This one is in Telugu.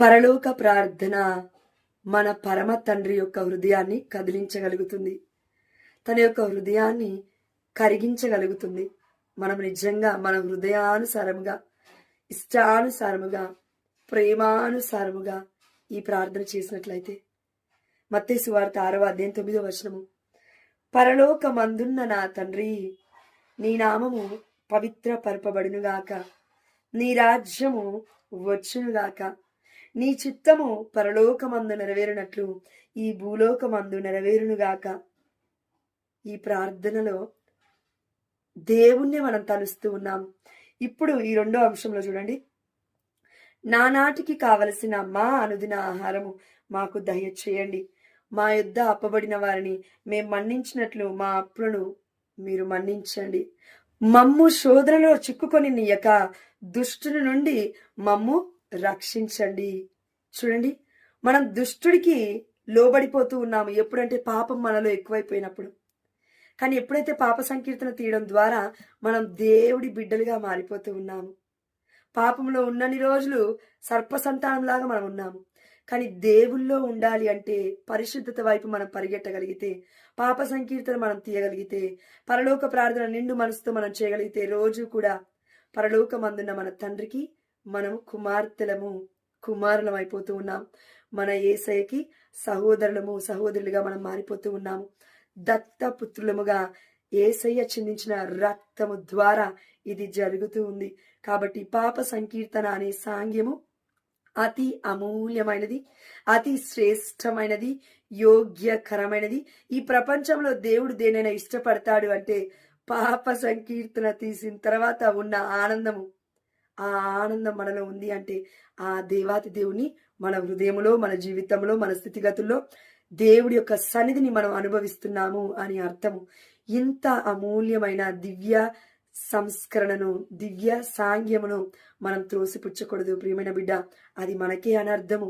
పరలోక ప్రార్థన మన పరమ తండ్రి యొక్క హృదయాన్ని కదిలించగలుగుతుంది. తన యొక్క హృదయాన్ని కరిగించగలుగుతుంది. మనం నిజంగా మన హృదయానుసారముగా ఇష్టానుసారముగా ప్రేమానుసారముగా ఈ ప్రార్థన చేసినట్లయితే. మత్తేసు వార్త ఆరవ అధ్యాయం తొమ్మిదో వచనము. పరలోక మందున్న నా తండ్రి నీ నామము పవిత్ర పరపబడునుగాక నీ రాజ్యము వచ్చునుగాక నీ చిత్తము పరలోకమందు నెరవేరునట్లు ఈ భూలోకమందు నెరవేరునుగాక. ఈ ప్రార్థనలో దేవుణ్ణి మనం తలుస్తూ ఉన్నాం. ఇప్పుడు ఈ రెండో అంశంలో చూడండి. నానాటికి కావలసిన మా అనుదిన ఆహారము మాకు దయచేయండి. మా యొద్ద అప్పబడిన వారిని మేము మన్నించినట్లు మా అప్పులను మీరు మన్నించండి. మమ్ము శోధనలో చిక్కుకొని నీయక దుష్టుని నుండి మమ్ము రక్షించండి. చూడండి మనం దుష్టుడికి లోబడిపోతూ ఉన్నాము. ఎప్పుడంటే పాపం మనలో ఎక్కువైపోయినప్పుడు. కానీ ఎప్పుడైతే పాప సంకీర్తన తీయడం ద్వారా మనం దేవుడి బిడ్డలుగా మారిపోతూ ఉన్నాము. పాపంలో ఉన్నన్ని రోజులు సర్పసంతానంలాగా మనం ఉన్నాము. కానీ దేవుల్లో ఉండాలి అంటే పరిశుద్ధత వైపు మనం పరిగెట్టగలిగితే పాప సంకీర్తన మనం తీయగలిగితే పరలోక ప్రార్థన నిండు మనసుతో మనం చేయగలిగితే రోజు కూడా పరలోకమందున్న మన తండ్రికి మనం కుమార్తెలము కుమారులం అయిపోతూ ఉన్నాం. మన ఏసయ్యకి సహోదరులము సహోదరులుగా మనం మారిపోతూ ఉన్నాము. దత్త పుత్రులముగా ఏసయ్య చిందించిన రక్తము ద్వారా ఇది జరుగుతూ ఉంది. కాబట్టి పాప సంకీర్తన అనే సాంగ్యము అతి అమూల్యమైనది అతి శ్రేష్టమైనది యోగ్యకరమైనది. ఈ ప్రపంచంలో దేవుడు దేనైనా ఇష్టపడతాడు అంటే పాప సంకీర్తన తీసిన తర్వాత ఉన్న ఆనందము. ఆ ఆనందం మనలో ఉంది అంటే ఆ దేవాతి దేవుని మన హృదయంలో మన జీవితంలో మన స్థితిగతుల్లో దేవుడి యొక్క సన్నిధిని మనం అనుభవిస్తున్నాము అని అర్థము. ఇంత అమూల్యమైన దివ్య సంస్కరణను దివ్య సాంగ్యమును మనం త్రోసిపుచ్చకూడదు. ప్రియమైన బిడ్డ అది మనకే అనర్థము.